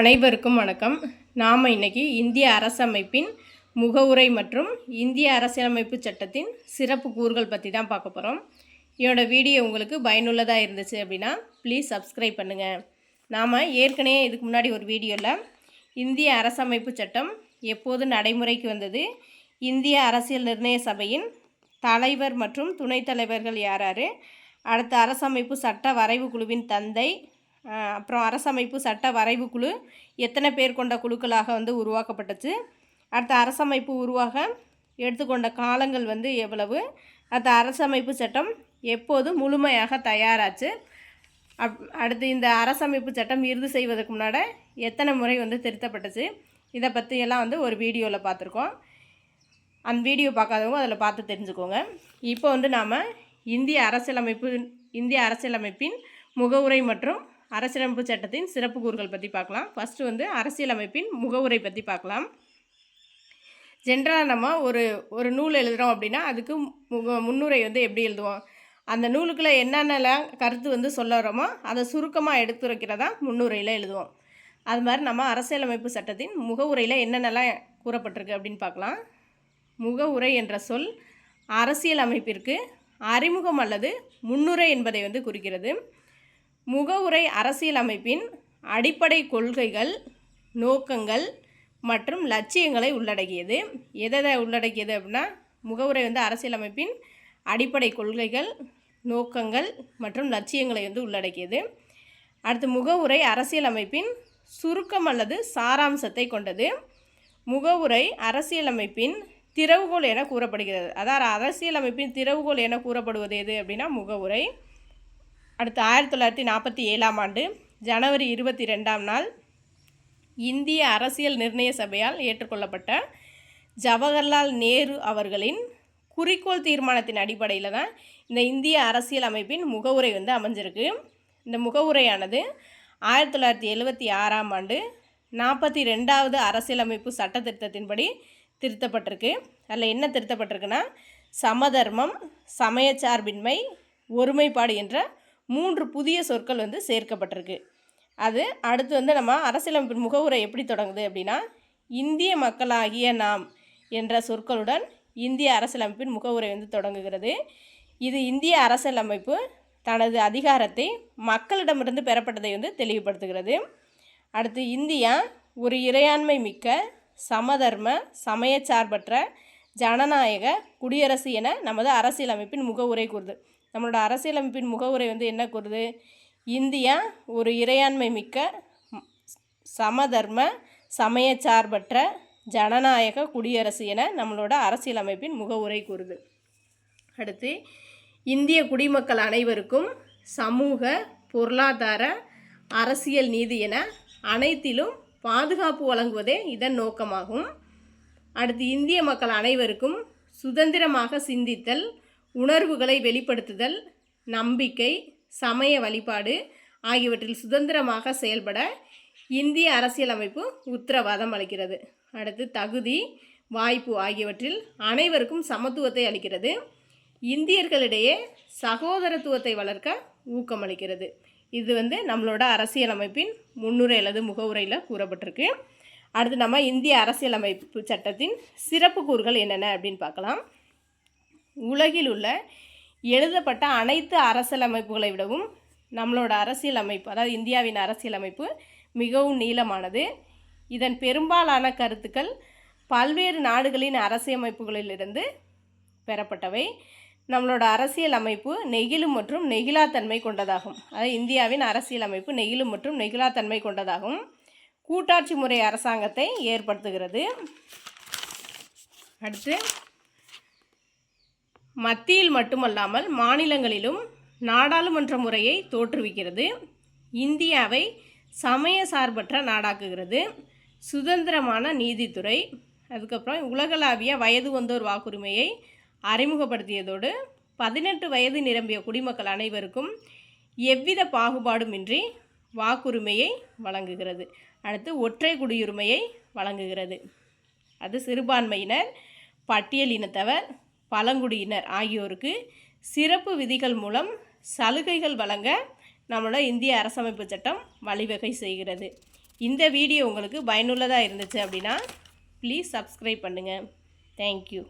அனைவருக்கும் வணக்கம். நாம் இன்னைக்கு இந்திய அரசமைப்பின் முகவுரை மற்றும் இந்திய அரசியலமைப்பு சட்டத்தின் சிறப்பு கூறுகள் பற்றி தான் பார்க்க போகிறோம் என்னோடய வீடியோ உங்களுக்கு பயனுள்ளதாக இருந்துச்சு அப்படின்னா ப்ளீஸ் சப்ஸ்கிரைப் பண்ணுங்கள் நாம் ஏற்கனவே இதுக்கு முன்னாடி ஒரு வீடியோவில் இந்திய அரசமைப்பு சட்டம் எப்போது நடைமுறைக்கு வந்தது? இந்திய அரசியல் நிர்ணய சபையின் தலைவர் மற்றும் துணைத் தலைவர்கள் யார் யார்? அடுத்த அரசமைப்பு சட்ட வரைவு குழுவின் தந்தை அப்புறம் அரசமைப்பு சட்ட வரைவு குழு எத்தனை பேர் கொண்ட குழுக்களாக வந்து உருவாக்கப்பட்டுச்சு? அடுத்த அரசமைப்பு உருவாக எடுத்துக்கொண்ட காலங்கள் வந்து எவ்வளவு? அடுத்த அரசமைப்பு சட்டம் எப்போது முழுமையாக தயாராச்சு? அப் அடுத்து இந்த அரசமைப்பு சட்டம் இறுதி செய்வதற்கு முன்னாடி எத்தனை முறை வந்து திருத்தப்பட்டுச்சு? இதை பற்றி எல்லாம் வந்து ஒரு வீடியோவில் பார்த்துருக்கோம். அந்த வீடியோ பார்க்காதவங்க அதில் பார்த்து தெரிஞ்சுக்கோங்க. இப்போ வந்து நாம் இந்திய அரசியலமைப்பு இந்திய அரசியலமைப்பின் முகவுரை மற்றும் அரசியலமைப்பு சட்டத்தின் சிறப்பு கூறுகள் பற்றி பார்க்கலாம். ஃபஸ்ட்டு வந்து அரசியலமைப்பின் முகவுரை பற்றி பார்க்கலாம். ஜென்ரலாக நம்ம ஒரு ஒரு நூல் எழுதுகிறோம் அப்படின்னா அதுக்கு முக முன்னுரை வந்து எப்படி எழுதுவோம்? அந்த நூலுக்குள்ளே என்னென்னலாம் கருத்து வந்து சொல்லறோமோ அதை சுருக்கமாக எடுத்துரைக்கிறதா முன்னுரையில் எழுதுவோம். அது மாதிரி நம்ம அரசியலமைப்பு சட்டத்தின் முகவுரையில் என்னென்னலாம் கூறப்பட்டிருக்கு அப்படின்னு பார்க்கலாம். முகவுரை என்ற சொல் அரசியல் அமைப்பிற்கு அறிமுகம் அல்லது முன்னுரை என்பதை வந்து குறிக்கிறது. முகவுரை அரசியலமைப்பின் அடிப்படை கொள்கைகள் நோக்கங்கள் மற்றும் லட்சியங்களை உள்ளடக்கியது. எதை உள்ளடக்கியது அப்படின்னா முகவுரை வந்து அரசியலமைப்பின் அடிப்படை கொள்கைகள் நோக்கங்கள் மற்றும் லட்சியங்களை வந்து உள்ளடக்கியது. அடுத்து முகவுரை அரசியலமைப்பின் சுருக்கம் அல்லது சாராம்சத்தை கொண்டது. முகவுரை அரசியலமைப்பின் திறவுகோல் என கூறப்படுகிறது. அதாவது அரசியலமைப்பின் திறவுகோல் என கூறப்படுவது எது அப்படின்னா முகவுரை அடுத்து ஆயிரத்தி தொள்ளாயிரத்தி நாற்பத்தி ஏழாம் ஆண்டு ஜனவரி இருபத்தி ரெண்டாம் நாள் இந்திய அரசியல் நிர்ணய சபையால் ஏற்றுக்கொள்ளப்பட்ட ஜவஹர்லால் நேரு அவர்களின் குறிக்கோள் தீர்மானத்தின் அடிப்படையில் தான் இந்த இந்திய அரசியல் அமைப்பின் முகவுரை வந்து அமைஞ்சிருக்கு. இந்த முகவுரையானது ஆயிரத்தி தொள்ளாயிரத்தி எழுபத்தி ஆறாம் ஆண்டு நாற்பத்தி ரெண்டாவது அரசியலமைப்பு சட்ட திருத்தத்தின்படி திருத்தப்பட்டிருக்கு. அதில் என்ன திருத்தப்பட்டிருக்குன்னா சமதர்மம் சமயச்சார்பின்மை ஒருமைப்பாடு என்ற மூன்று புதிய சொற்கள் வந்து சேர்க்கப்பட்டிருக்கு. அது அடுத்து வந்து நம்ம அரசியலமைப்பின் முகவுரை எப்படி தொடங்குது அப்படின்னா இந்திய மக்களாகிய நாம் என்ற சொற்களுடன் இந்திய அரசியலமைப்பின் முகவுரை வந்து தொடங்குகிறது. இது இந்திய அரசியலமைப்பு தனது அதிகாரத்தை மக்களிடமிருந்து பெறப்பட்டதை வந்து தெளிவுபடுத்துகிறது. அடுத்து இந்தியா ஒரு இறையாண்மை மிக்க சமதர்ம சமயச்சார்பற்ற ஜனநாயக குடியரசு என நமது அரசியலமைப்பின் முகவுரை கூறுது. நம்மளோட அரசியலமைப்பின் முகவுரை வந்து என்ன கூறுது? இந்தியா ஒரு இறையாண்மை மிக்க சமதர்ம சமதர்ம சமயச்சார்பற்ற ஜனநாயக குடியரசு என நம்மளோட அரசியலமைப்பின் முகவுரை கூறுது. அடுத்து இந்திய குடிமக்கள் அனைவருக்கும் சமூக பொருளாதார அரசியல் நீதி என அனைத்திலும் பாதுகாப்பு வழங்குவதே இதன் நோக்கமாகும். அடுத்து இந்திய மக்கள் அனைவருக்கும் சுதந்திரமாக சிந்தித்தல் உணர்வுகளை வெளிப்படுத்துதல் நம்பிக்கை சமய வழிபாடு ஆகியவற்றில் சுதந்திரமாக செயல்பட இந்திய அரசியலமைப்பு உத்தரவாதம் அளிக்கிறது. அடுத்து தகுதி வாய்ப்பு ஆகியவற்றில் அனைவருக்கும் சமத்துவத்தை அளிக்கிறது. இந்தியர்களிடையே சகோதரத்துவத்தை வளர்க்க ஊக்கமளிக்கிறது இது வந்து நம்மளோட அரசியலமைப்பின் முன்னுரை அல்லது முகவுரையில் கூறப்பட்டிருக்கு. அடுத்து நம்ம இந்திய அரசியலமைப்பு சட்டத்தின் சிறப்பு கூறுகள் என்னென்ன அப்படின்னு பார்க்கலாம். உலகில் உள்ள எழுதப்பட்ட அனைத்து அரசியலமைப்புகளை விடவும் நம்மளோட அரசியலமைப்பு அதாவது இந்தியாவின் அரசியலமைப்பு மிகவும் நீளமானது. இதன் பெரும்பாலான கருத்துக்கள் பல்வேறு நாடுகளின் அரசியலமைப்புகளிலிருந்து பெறப்பட்டவை. நம்மளோட அரசியலமைப்பு நெகிழும் மற்றும் நெகிழாத்தன்மை கொண்டதாகும். அதாவது இந்தியாவின் அரசியலமைப்பு நெகிழும் மற்றும் நெகிழாத்தன்மை கொண்டதாகும். கூட்டாட்சி முறை அரசாங்கத்தை ஏற்படுத்துகிறது. அடுத்து மத்தியில் மட்டுமல்லாமல் மாநிலங்களிலும் நாடாளுமன்ற முறையை தோற்றுவிக்கிறது. இந்தியாவை சமய சார்பற்ற நாடாக்குகிறது. சுதந்திரமான நீதித்துறை அதுக்கப்புறம் உலகளாவிய வயது வந்தோர் வாக்குரிமையை அறிமுகப்படுத்தியதோடு பதினெட்டு வயது நிரம்பிய குடிமக்கள் அனைவருக்கும் எவ்வித பாகுபாடுமின்றி வாக்குரிமையை வழங்குகிறது. அடுத்து ஒற்றை குடியுரிமையை வழங்குகிறது. அது சிறுபான்மையினர் பட்டியல் இனத்தவர் பழங்குடியினர் ஆகியோருக்கு சிறப்பு விதிகள் மூலம் சலுகைகள் வழங்க நம்மளோட இந்திய அரசமைப்பு சட்டம் வழிவகை செய்கிறது. இந்த வீடியோ உங்களுக்கு பயனுள்ளதாக இருந்துச்சு அப்படின்னா ப்ளீஸ் சப்ஸ்கிரைப் பண்ணுங்கள் தேங்க்யூ